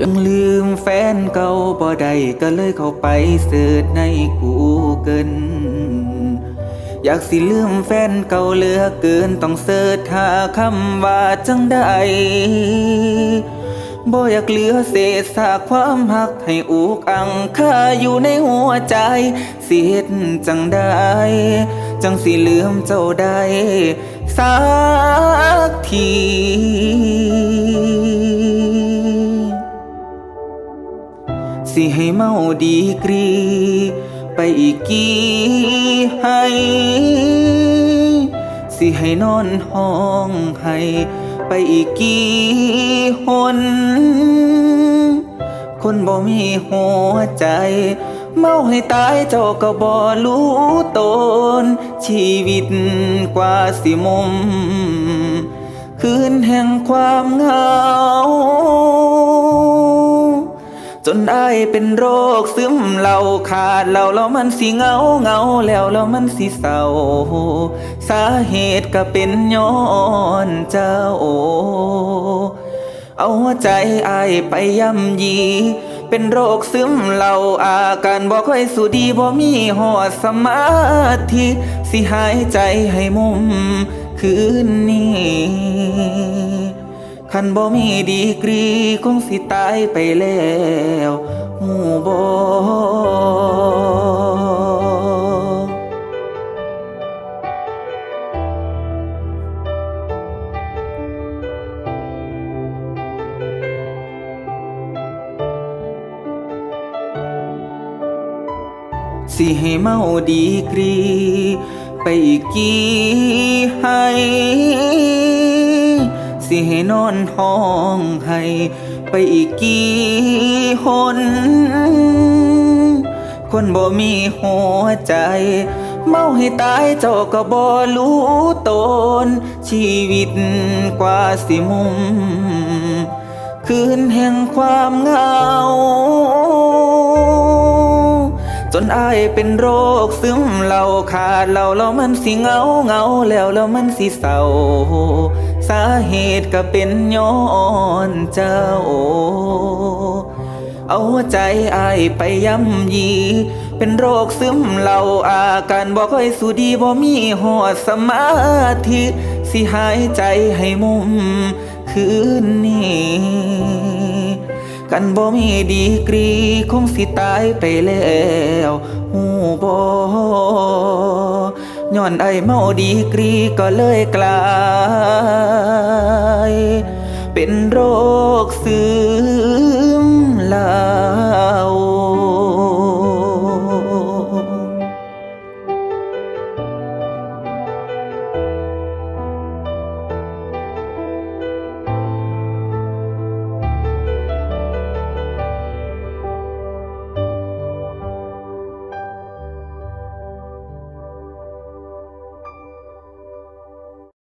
ยังลืมแฟนเก่าบ่ได้ก็เลยเข้าไปเสิร์ชในกูเกิลอยากสิลืมแฟนเก่าเหลือเกินต้องเสิร์ชหาคำว่าจังใดบ่อยากเหลือเศษซากความหักให้อุกอังคาอยู่ในหัวใจสิเฮ็ดจังใดจังสิลืมเจ้าได้สักที สิให้เมาดีกรี ไปอีกกี่ให้สิให้นอนห้องให้ไปอีกกี่หนคนบ่มีหัวใจ เมาให้ตายเจ้าก็บ่รู้ตน ชีวิตกว่าสิมุม คืนแห่งความเหงา จนได้เป็นโรคซึมเราขาดเราแล้วมันสิเงาเงาแล้วแล้วมันสิเศร้า สาเหตุก็เป็นย้อนเจ้า เอาใจอายไปย่ำยี เป็นโรคซึมเราอาการบ่ค่อยสูดีบ่มีหอดสมาธิสิหายใจให้มุมคืนนี้ คันบ่มีดีกรีคงสิตายไปแล้วหูบ่สิให้เมาดีกรี ไปอีกกี่ให้ ให้นอนห้องให้ไปอีกกี่หนคนบ่มีหัวใจ เมาให้ตายเจ้าก็บ่รู้ตน ชีวิตกว่าสิมุม คืนแห่งความเหงา นอายเป็นโรคซึมเราขาดเราแล้วมันสิเหงาเหงาแล้วแล้วมันสิเศร้า สาเหตุก็เป็นย้อนเจ้า เอาใจอายไปย่ำยี เป็นโรคซึมเราอาการบ่ค่อยสูดีบ่มีหอดสมาธิสิหายใจให้มุมคืนนี้ กันบ่มีดีกรีคงสิตายไปแล้วหูบ่ย้อนไอเมาดีกรีก็เลยกลาย เป็นโรคซึ